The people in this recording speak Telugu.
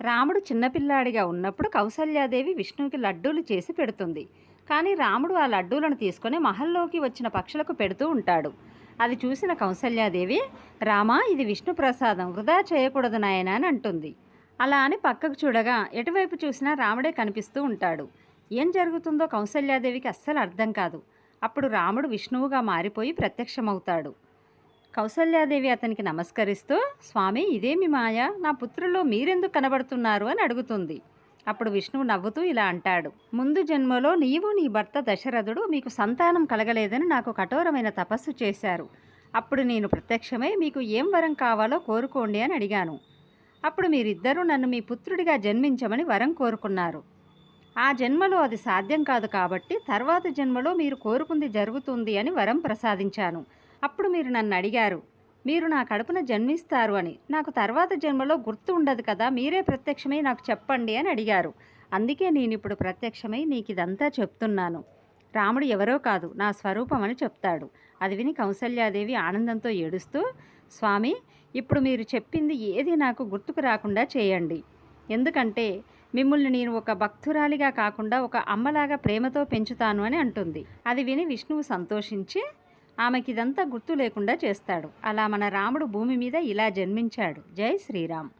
రాముడు చిన్నపిల్లాడిగా ఉన్నప్పుడు కౌసల్యాదేవి విష్ణువుకి లడ్డూలు చేసి పెడుతుంది. కానీ రాముడు ఆ లడ్డూలను తీసుకొని మహల్లోకి వచ్చిన పక్షులకు పెడుతూ ఉంటాడు. అది చూసిన కౌసల్యాదేవి రామా ఇది విష్ణు ప్రసాదం. వృధా చేయకూడదు నాయన అని అంటుంది. అలా అని పక్కకు చూడగా ఎటువైపు చూసినా రాముడే కనిపిస్తూ ఉంటాడు. ఏం జరుగుతుందో కౌసల్యాదేవికి అస్సలు అర్థం కాదు. అప్పుడు రాముడు విష్ణువుగా మారిపోయి ప్రత్యక్షమవుతాడు. కౌసల్యాదేవి అతనికి నమస్కరిస్తూ స్వామి ఇదేమి మాయ. నా పుత్రులు మీరెందుకు కనబడుతున్నారు? అని అడుగుతుంది. అప్పుడు విష్ణువు నవ్వుతూ ఇలా అంటాడు. ముందు జన్మలో నీవు నీ భర్త దశరథుడు మీకు సంతానం కలగలేదని నాకు కఠోరమైన తపస్సు చేశారు. అప్పుడు నేను ప్రత్యక్షమై మీకు ఏం వరం కావాలో కోరుకోండి అని అడిగాను. అప్పుడు మీరిద్దరూ నన్ను మీ పుత్రుడిగా జన్మించమని వరం కోరుకున్నారు. ఆ జన్మలో అది సాధ్యం కాదు కాబట్టి తర్వాత జన్మలో మీరు కోరుకుంది జరుగుతుంది అని వరం ప్రసాదించాను. అప్పుడు మీరు నన్ను అడిగారు. మీరు నా కడుపున జన్మిస్తారు అని. నాకు తర్వాత జన్మలో గుర్తు ఉండదు కదా మీరే ప్రత్యక్షమై నాకు చెప్పండి అని అడిగారు. అందుకే నేను ఇప్పుడు ప్రత్యక్షమై నీకు ఇదంతా చెప్తున్నాను. రాముడు ఎవరో కాదు నా స్వరూపం అని చెప్తాడు. అది విని కౌసల్యాదేవి ఆనందంతో ఏడుస్తూ స్వామి ఇప్పుడు మీరు చెప్పింది ఏది నాకు గుర్తుకు రాకుండా చేయండి. ఎందుకంటే మిమ్మల్ని నేను ఒక భక్తురాలిగా కాకుండా ఒక అమ్మలాగా ప్రేమతో పెంచుతాను అని అంటుంది. అది విని విష్ణువు సంతోషించి ఆమెకి ఇదంతా గుర్తు లేకుండా చేస్తాడు. అలా మన రాముడు భూమి మీద ఇలా జన్మించాడు. జై శ్రీరామ్.